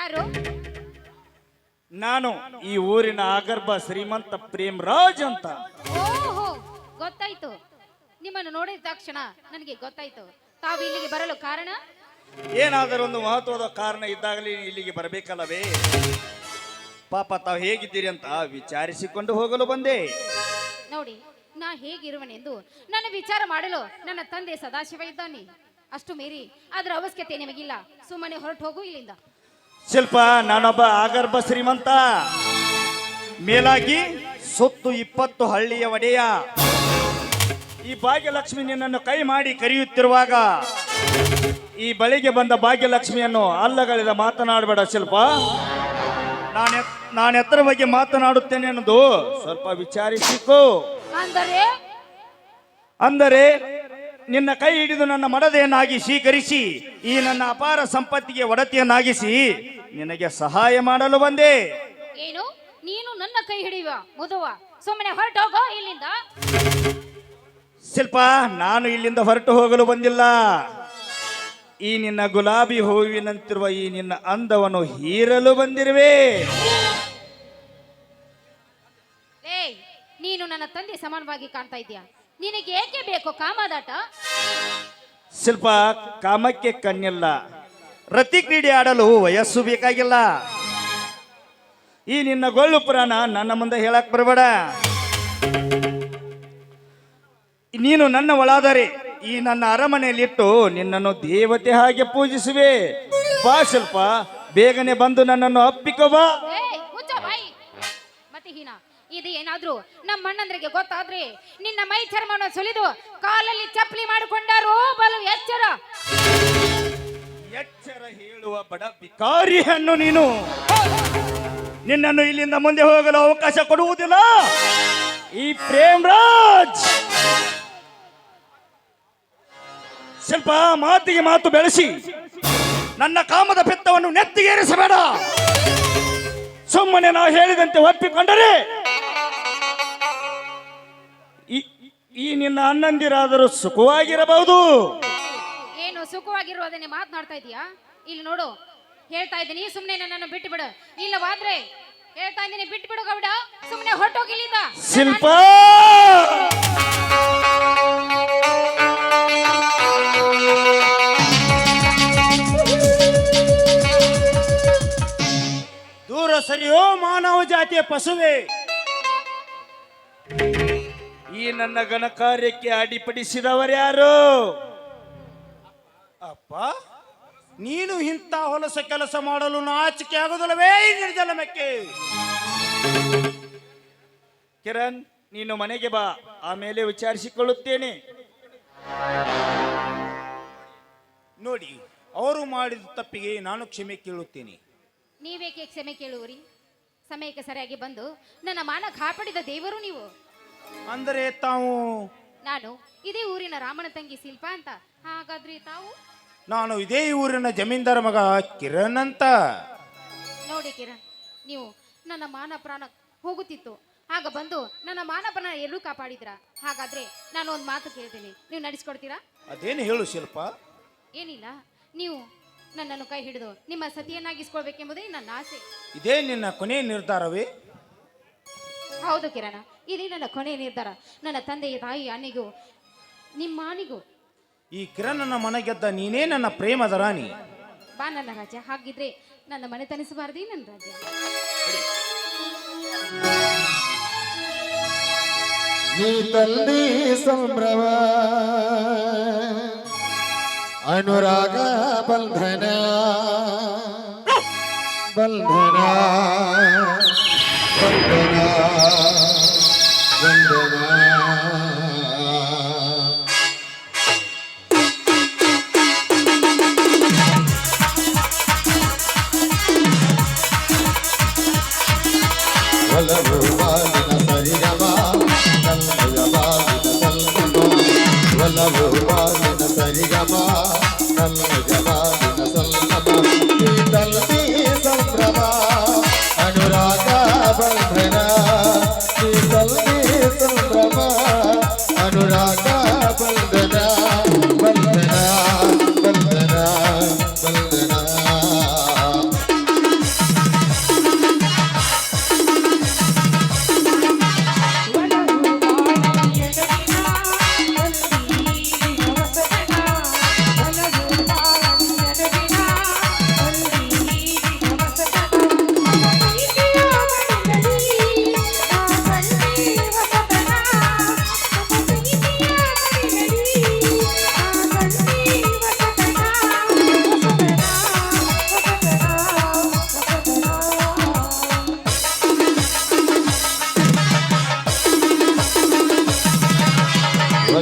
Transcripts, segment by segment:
ಯಾರು? ನಾನು ಈ ಊರಿನ ಆಗರ್ಭ ಶ್ರೀಮಂತ ಪ್ರೇಮ್ ರಾಜ್ ಅಂತ. ಓಹೋ ಗೊತ್ತಾಯ್ತು. ನಿಮ್ಮನ್ನು ನೋಡಿದ ತಕ್ಷಣ ನನಗೆ ಗೊತ್ತಾಯ್ತು. ತಾವು ಇಲ್ಲಿಗೆ ಬರಲು ಕಾರಣ? ಏನಾದರೂ ಒಂದು ಮಹತ್ವದ ಕಾರಣ ಇದ್ದಾಗಲೇ ಇಲ್ಲಿಗೆ ಬರಬೇಕಲ್ಲವೇ? ಪಾಪ ತಾವು ಹೇಗಿದ್ದೀರಿ ಅಂತ ವಿಚಾರಿಸಿಕೊಂಡು ಹೋಗಲು ಬಂದೆ. ನೋಡಿ ನಾ ಹೇಗಿರುವನೆಂದು ನನ್ನ ವಿಚಾರ ಮಾಡಲು ನನ್ನ ತಂದೆ ಸದಾಶಿವ ಇದ್ದಾನೆ. ಅಷ್ಟು ಮೀರಿ ಅದರ ಅವಶ್ಯಕತೆ ನಿಮಗಿಲ್ಲ. ಸುಮ್ಮನೆ ಹೊರಟು ಹೋಗು ಇಲ್ಲಿಂದ. ಶಿಲ್ಪ ನಾನೊಬ್ಬ ಆಗರ್ಭ ಶ್ರೀಮಂತ. ಮೇಲಾಗಿ ಸುತ್ತು ಇಪ್ಪತ್ತು ಹಳ್ಳಿಯ ಒಡೆಯ. ಈ ಭಾಗ್ಯಲಕ್ಷ್ಮಿ ನಿನ್ನನ್ನು ಕೈ ಮಾಡಿ ಕರೆಯುತ್ತಿರುವಾಗ ಈ ಬಳಿಗೆ ಬಂದ ಭಾಗ್ಯಲಕ್ಷ್ಮಿಯನ್ನು ಅಲ್ಲಗಳಿದ ಮಾತನಾಡಬೇಡ ಶಿಲ್ಪ. ನಾನು ನಾನು ಎತ್ತರ ಬಗ್ಗೆ ಮಾತನಾಡುತ್ತೇನೆ ಅನ್ನೋದು ಸ್ವಲ್ಪ ವಿಚಾರಿಸಿಕೋ ಅಂದರೆ? ಅಂದರೆ ನಿನ್ನ ಕೈ ಹಿಡಿದು ನನ್ನ ಮಡದೆಯನ್ನಾಗಿ ಸ್ವೀಕರಿಸಿ ಈ ನನ್ನ ಅಪಾರ ಸಂಪತ್ತಿಗೆ ಒಡತಿಯನ್ನಾಗಿಸಿ ನಿನಗೆ ಸಹಾಯ ಮಾಡಲು ಬಂದೆ. ಏನು? ನೀನು ನನ್ನ ಕೈ ಹಿಡಿಯುವ ಮುದುವ ಸುಮ್ಮನೆ ಹೊರಟು ಹೋಗೋ ಇಲ್ಲಿಂದ? ಶಿಲ್ಪ ನಾನು ಇಲ್ಲಿಂದ ಹೊರಟು ಹೋಗಲು ಬಂದಿಲ್ಲ. ಈ ನಿನ್ನ ಗುಲಾಬಿ ಹೂವಿನಂತಿರುವ ಈ ನಿನ್ನ ಅಂದವನ್ನು ಹೀರಲು ಬಂದಿರುವೆ. ಏಯ್ ನೀನು ನನ್ನ ತಂದೆ ಸಮಾನವಾಗಿ ಕಾಣ್ತಾ ಇದೀಯ ನಿನಗೆ ಏಕೆ ಬೇಕು ಕಾಮದಾಟ? ಶಿಲ್ಪ ಕಾಮಕ್ಕೆ ಕಣ್ಣಿಲ್ಲ. ರತಿ ಕ್ರೀಡೆ ಆಡಲು ವಯಸ್ಸು ಬೇಕಾಗಿಲ್ಲ. ಈ ನಿನ್ನ ಗೊಳ್ಳು ಪುರಾಣ ನನ್ನ ಮುಂದೆ ಹೇಳಕ್ ಬರಬೇಡ. ನೀನು ನನ್ನ ಒಳಾದರೆ ಈ ನನ್ನ ಅರಮನೆಯಲ್ಲಿಟ್ಟು ನಿನ್ನನ್ನು ದೇವತೆ ಹಾಗೆ ಪೂಜಿಸುವೆ. ಬಾ ಶಿಲ್ಪ ಬೇಗನೆ ಬಂದು ನನ್ನನ್ನು ಅಪ್ಪಿಕೋ ಬಾ. ಇದು ಏನಾದ್ರೂ? ನಮ್ಮ ಅಣ್ಣಂದ್ರಿಗೆ ಗೊತ್ತಾದ್ರೆ ನಿನ್ನ ಮೈ ಚರ್ಮವನ್ನು ಸುಲಿದು ಕಾಲಲ್ಲಿ ಚಪ್ಪಲಿ ಮಾಡಿಕೊಂಡಾರೋ. ಬಲು, ಎಚ್ಚರ. ಎಚ್ಚರ ಹೇಳುವ ಬಡ ಬಿಕಾರಿ ಹೆಣ್ಣು ನೀನು. ನಿನ್ನನ್ನು ಇಲ್ಲಿಂದ ಮುಂದೆ ಹೋಗಲು ಅವಕಾಶ ಕೊಡುವುದಿಲ್ಲ. ಈ ಪ್ರೇಮ್ ರಾಜ್ ಸ್ವಲ್ಪ ಮಾತಿಗೆ ಮಾತು ಬೆಳೆಸಿ. ನನ್ನ ಕಾಮದ ಪೆತ್ತವನ್ನು ನೆತ್ತಿಗೇರಿಸಬೇಡ. ಸುಮ್ಮನೆ ನಾವು ಹೇಳಿದಂತೆ ಒಪ್ಪಿಕೊಂಡರೆ ಈ ನಿನ್ನ ಅಣ್ಣಂದಿರಾದರೂ ಸುಖವಾಗಿರಬಹುದು. ಏನು ಸುಖವಾಗಿರುವುದನ್ನೇ ಮಾತನಾಡ್ತಾ ಇದೀಯಾ? ಇಲ್ಲಿ ನೋಡು ಹೇಳ್ತಾ ಇದ್ದೀನಿ ಸುಮ್ಮನೆ ನನ್ನನ್ನು ಬಿಟ್ಟು ಬಿಡು ಇಲ್ಲವಾದ್ರೆ ಹೇಳ್ತಾ ಇದ್ದೀನಿ ಬಿಟ್ಟು ಬಿಡು ಗೌಡ ಸುಮ್ಮನೆ ಹೊರಟೋಗಿ ಇಲ್ಲಿಂದ. ಶಿಲ್ಪ! ದೂರ ಸರಿಯೋ ಮಾನವ ಜಾತಿಯ ಪಶುವೆ. ಈ ನನ್ನ ಘನಕಾರ್ಯಕ್ಕೆ ಅಡಿಪಡಿಸಿದವರ್ಯಾರು ಅಪ್ಪ ನೀನು ಇಂಥ ಹೊಲಸ ಕೆಲಸ ಮಾಡಲು ನಾಚಿಕೆ ಆಗುವುದಿಲ್ಲವೇ ಈ ನಿರ್ಜಲಮಕ್ಕೆ ಕಿರಣ್ ನೀನು ಮನೆಗೆ ಬಾ ಆಮೇಲೆ ವಿಚಾರಿಸಿಕೊಳ್ಳುತ್ತೇನೆ. ನೋಡಿ ಅವರು ಮಾಡಿದ ತಪ್ಪಿಗೆ ನಾನು ಕ್ಷಮೆ ಕೇಳುತ್ತೇನೆ. ನೀವೇಕೆ ಕ್ಷಮೆ ಕೇಳುವರಿ? ಸಮಯಕ್ಕೆ ಸರಿಯಾಗಿ ಬಂದು ನನ್ನ ಮಾನ ಕಾಪಾಡಿದ ದೇವರು ನೀವು. ಅಂದರೆ ತಾವು ನಾನು ಇದೇ ಊರಿನ ರಾಮನ ತಂಗಿ ಶಿಲ್ಪ ಅಂತ. ಹಾಗಾದ್ರೆ ತಾವು? ನಾನು ಇದೇ ಊರಿನ ಜಮೀನ್ದಾರ ಮಗ ಕಿರಣ್ ಅಂತ. ನೋಡಿ ಕಿರಣ್ ನೀವು ನನ್ನ ಮಾನ ಪ್ರಾಣ ಹೋಗುತ್ತಿತ್ತು. ಆಗ ಬಂದು ನನ್ನ ಮಾನ ಪ್ರಾಣ ಎಲ್ಲೂ ಕಾಪಾಡಿದ್ರ. ಹಾಗಾದ್ರೆ ನಾನು ಒಂದು ಮಾತು ಕೇಳ್ತೀನಿ. ನೀವು ನಡೆಸ್ಕೊಡ್ತೀರಾ? ಅದೇನು ಹೇಳು ಶಿಲ್ಪ. ಏನಿಲ್ಲ ನೀವು ನನ್ನನ್ನು ಕೈ ಹಿಡಿದು ನಿಮ್ಮ ಸತಿಯನ್ನಾಗಿಸ್ಕೊಳ್ಬೇಕೆಂಬುದೇ ನನ್ನ ಆಸೆ. ಇದೇ ನಿನ್ನ ಕೊನೆಯ ನಿರ್ಧಾರವೇ? ಹೌದು ಕಿರಣ ಇದೇ ನನ್ನ ಕೊನೆ ನಿರ್ಧಾರ ನನ್ನ ತಂದೆಯ ತಾಯಿ ಅಣ್ಣಿಗೂ ನಿಮ್ಮ ಅನಿಗೂ ಈ ಕಿರಣನ ಮನ ಗೆದ್ದ ನೀನೇ ನನ್ನ ಪ್ರೇಮದ ರಾಣಿ. ಬಾ ನನ್ನ ರಾಜ ಹಾಗಿದ್ರೆ ನನ್ನ ಮನೆ ತನಿಸಬಾರದೇ ನನ್ನ ರಾಜ ನೀ ತಂದಿ ಸಂಭ್ರಮ ಅನುರಾಗ ಬಂಧನ ಬಂಧನ ಬಂಧನ.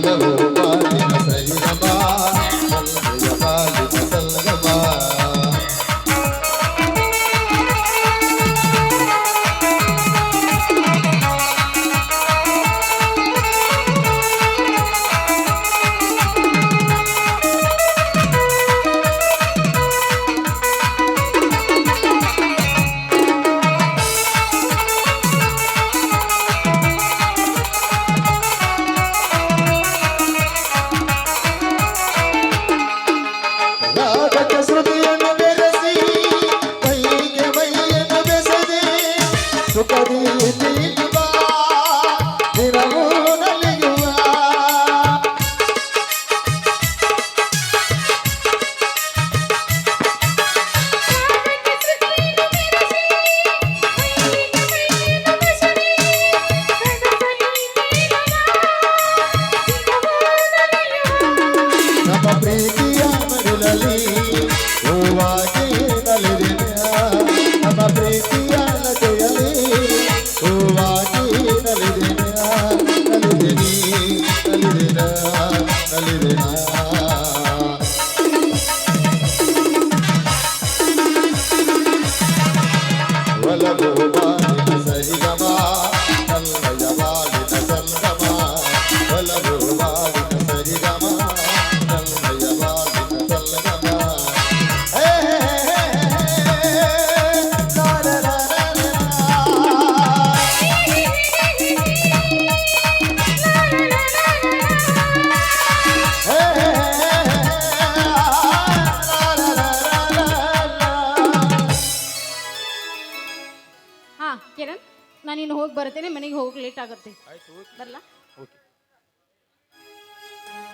ಬಲವು కలిగినా ಬರ್ತೇನೆ ಮನೆಗೆ ಹೋಗಕ್ಕೆ ಲೇಟ್ ಆಗುತ್ತೆ. ಆಯ್ತು ಬರಲಾ? ಓಕೆ